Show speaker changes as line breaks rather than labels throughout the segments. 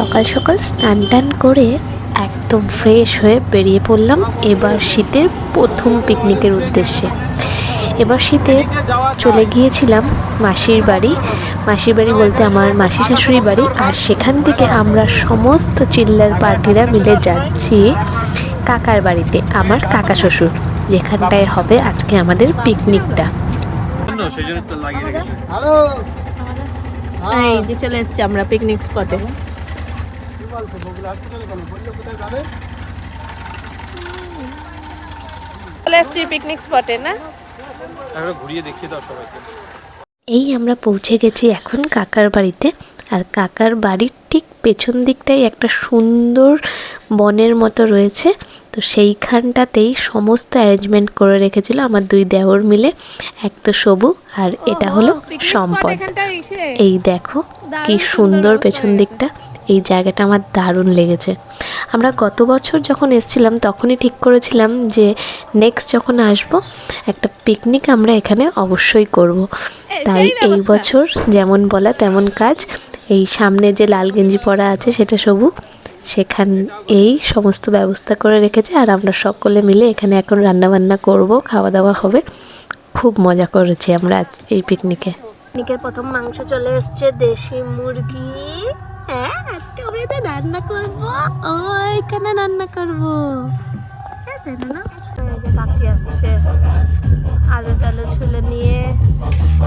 সকাল সকাল স্নান টান করে একদম ফ্রেশ হয়ে বেরিয়ে পড়লাম এবার শীতের প্রথম পিকনিকের উদ্দেশ্যে। এবার শীতে চলে গিয়েছিলাম মাসির বাড়ি। মাসির বাড়ি বলতে আমার মাসি শাশুড়ি বাড়ি আর সেখান থেকে আমরা সমস্ত চিল্লার পার্টিরা মিলে যাচ্ছি কাকার বাড়িতে আমার কাকা শ্বশুর যেখানটায় হবে আজকে আমাদের পিকনিকটা এই যে চলে এসেছি আমরা পিকনিক স্পটে
কি বলছো বগুড়া হসপিটালে কেন বললে কোথায় যাবে?
পিকনিক স্পটে না?
একবার ঘুরিয়ে দেখিয়ে দাও সবাইকে।
এই আমরা পৌঁছে গেছি এখন কাকার বাড়িতে আর কাকার বাড়ির ঠিক পেছন দিকটাই একটা সুন্দর বনের মতো রয়েছে। তো সেইখানটাতেই সমস্ত অ্যারেঞ্জমেন্ট করে রেখেছিল আমার দুই দেওর মিলে এক তো সবু আর এটা হলো সম্পদ। এই দেখো কি সুন্দর পেছন দিকটা। এই জায়গাটা আমার দারুণ লেগেছে। আমরা গত বছর যখন এসেছিলাম তখনই ঠিক করেছিলাম যে নেক্সট যখন আসব একটা পিকনিক আমরা এখানে অবশ্যই করব। তাই এই বছর যেমন বলা তেমন কাজ এই সামনে যে লাল গেঞ্জি পরা আছে সেটা সবু সেখান এই সমস্ত ব্যবস্থা করে রেখেছে আর আমরা সকলে মিলে এখানে এখন রান্না বান্না করব খাওয়া দাওয়া হবে। খুব মজা করেছি আমরা আজ এই পিকনিকে পিকনিকের প্রথম মাংস চলে এসছে দেশি মুরগি। রান্না করব? ও এখানে রান্না করব? তাই না না? এই যে কাকি আসছে আলু টালু ছুলে নিয়ে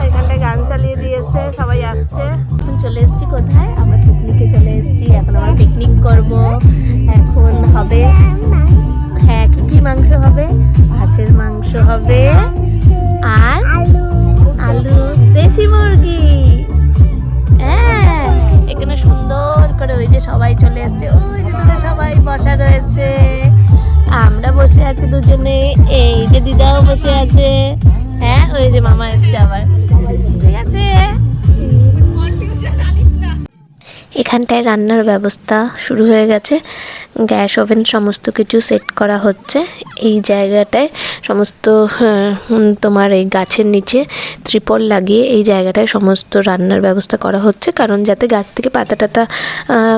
এখানটায় গান চালিয়ে দিয়েছে সবাই আসছে। এখন চলে এসেছি কোথায়? আমরা পিকনিকে চলে এসেছি এখন আমরা পিকনিক করব। এখন হবে হ্যাঁ কি কি মাংস হবে? হাঁসের মাংস হবে আর আলু দেশি মুরগি। ওই যে সবাই চলে এসছে, ওই যে তোদের সবাই বসা রয়েছে। আমরা বসে আছি দুজনে, এই যে দিদাও বসে আছে। হ্যাঁ ওই যে মামা এসছে আবার। ঠিক আছে। এখানটায় রান্নার ব্যবস্থা শুরু হয়ে গেছে। গ্যাস ওভেন সমস্ত কিছু সেট করা হচ্ছে। এই জায়গাটায় সমস্ত তোমার এই গাছের নিচে ত্রিপল লাগিয়ে এই জায়গাটায় সমস্ত রান্নার ব্যবস্থা করা হচ্ছে। কারণ যাতে গাছ থেকে পাতা টাতা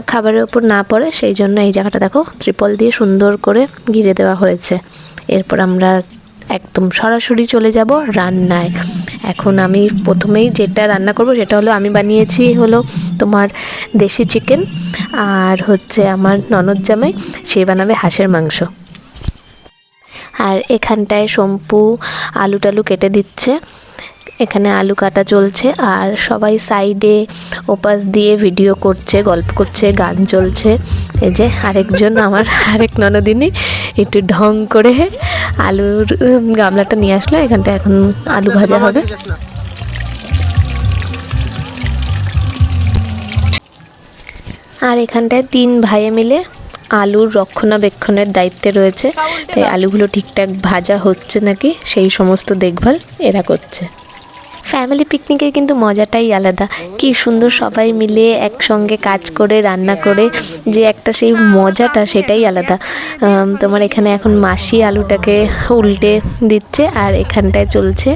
খাবারের ওপর না পড়ে, সেই জন্য এই জায়গাটা দেখো ত্রিপল দিয়ে সুন্দর করে ঘিরে দেওয়া হয়েছে। এরপর আমরা একদম সরাসরি চলে যাব রান্নায়। এখন আমি প্রথমেই যেটা রান্না করব সেটা হলো আমি বানিয়েছি হলো তোমার দেশি চিকেন আর হচ্ছে আমার ননদ জামাই, সে বানাবে হাঁসের মাংস। আর এখানটায় সম্পু আলু টালু কেটে দিচ্ছে। এখানে আলু কাটা চলছে আর সবাই সাইডে ওপাশ দিয়ে ভিডিও করছে, গল্প করছে, গান চলছে। এই যে আরেকজন আমার, আরেক ননদিনী একটু ঢং করে আলুর গামলাটা নিয়ে আসলো। এখানটা এখন আলু ভাজা হবে। আর এখানটায় তিন ভাইয়ে মিলে আলুর রক্ষণাবেক্ষণের দায়িত্বে রয়েছে। তাই আলুগুলো ঠিকঠাক ভাজা হচ্ছে নাকি? সেই সমস্ত দেখভাল এরা করছে। ফ্যামিলি পিকনিকের কিন্তু মজাটাই আলাদা। কি সুন্দর সবাই মিলে একসঙ্গে কাজ করে, রান্না করে, যে একটা সেই মজাটা সেটাই আলাদা। তোমার এখানে এখন মাসি আলুটাকে উল্টে দিচ্ছে আর এখানটায় চলছে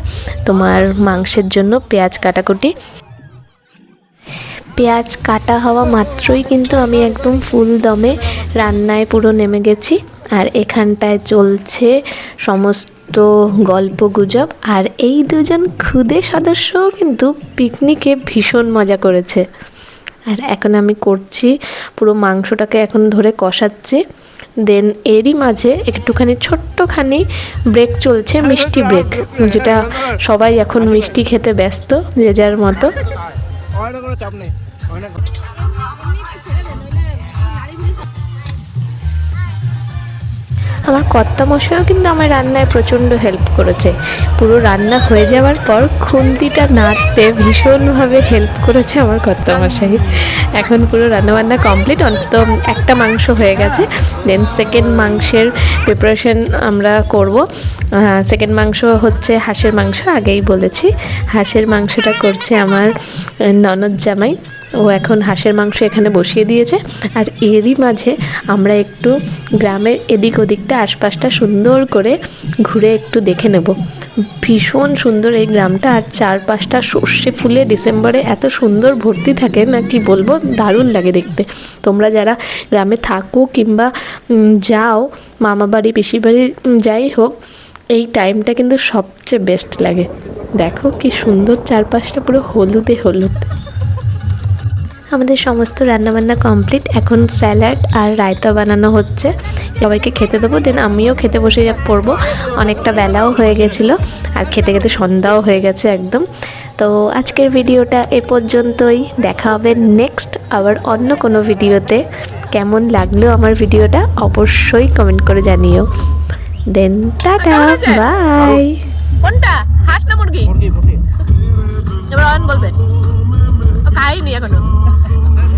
তোমার মাংসের জন্য পেঁয়াজ কাটাকুটি। পেঁয়াজ কাটা হওয়া মাত্রই কিন্তু আমি একদম ফুল দমে রান্নায় পুরো নেমে গেছি। আর এখানটায় চলছে সমস্ত গল্প গুজব, আর এই দুজন ক্ষুদে সদস্যও কিন্তু পিকনিকে ভীষণ মজা করেছে। আর এখন আমি করছি, পুরো মাংসটাকে এখন ধরে কষাচ্ছি। দেন এরই মাঝে একটুখানি, ছোট্টখানি ব্রেক চলছে, মিষ্টি ব্রেক যেটা সবাই এখন মিষ্টি খেতে ব্যস্ত, যে যার মতো। আমার কর্তা মশাইও কিন্তু আমার রান্নায় প্রচণ্ড হেল্প করেছে। পুরো রান্না হয়ে যাওয়ার পর খুন্তিটা নাড়তে ভীষণভাবে হেল্প করেছে আমার কর্তা মশাই এখন পুরো রান্নাবান্না কমপ্লিট অন্তত একটা মাংস হয়ে গেছে। দেন সেকেন্ড মাংসের প্রিপারেশন আমরা করব। সেকেন্ড মাংস হচ্ছে হাঁসের মাংস, আগেই বলেছি। হাঁসের মাংসটা করছে আমার ননদ জামাই। ও এখন হাঁসের মাংস এখানে বসিয়ে দিয়েছে। আর এরই মাঝে আমরা একটু গ্রামের এদিক ওদিকটা, আশপাশটা সুন্দর করে ঘুরে একটু দেখে নেব। ভীষণ সুন্দর এই গ্রামটা। আর চারপাশটা সর্ষে ফুলে ডিসেম্বরে এত সুন্দর ভর্তি থাকে না, কি বলব? দারুণ লাগে দেখতে। তোমরা যারা গ্রামে থাকো কিংবা যাও, মামা বাড়ি, পিসি বাড়ি যাই হোক, এই টাইমটা কিন্তু সবচেয়ে বেস্ট লাগে। দেখো কি সুন্দর চারপাশটা পুরো হলুদে হলুদ। আমাদের সমস্ত রান্নাবান্না কমপ্লিট। এখন স্যালাড আর রায়তা বানানো হচ্ছে। সবাইকে খেতে দেবো দেন আমিও খেতে বসে যা পড়ব। অনেকটা বেলাও হয়ে গেছিল আর খেতে খেতে সন্ধ্যাও হয়ে গেছে একদম। তো আজকের ভিডিওটা এ পর্যন্তই। দেখা হবে নেক্সট আবার অন্য কোনো ভিডিওতে। কেমন লাগল আমার ভিডিওটা অবশ্যই কমেন্ট করে জানিও। দেন টাটা বাই
কোনটা? হাঁস না মুরগি?
মুরগি মুরগি।
এবার অয়ন বলবে। ও খাইনি এখনও।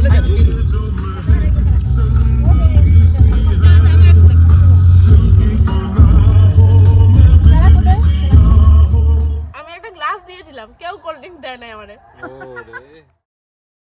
look at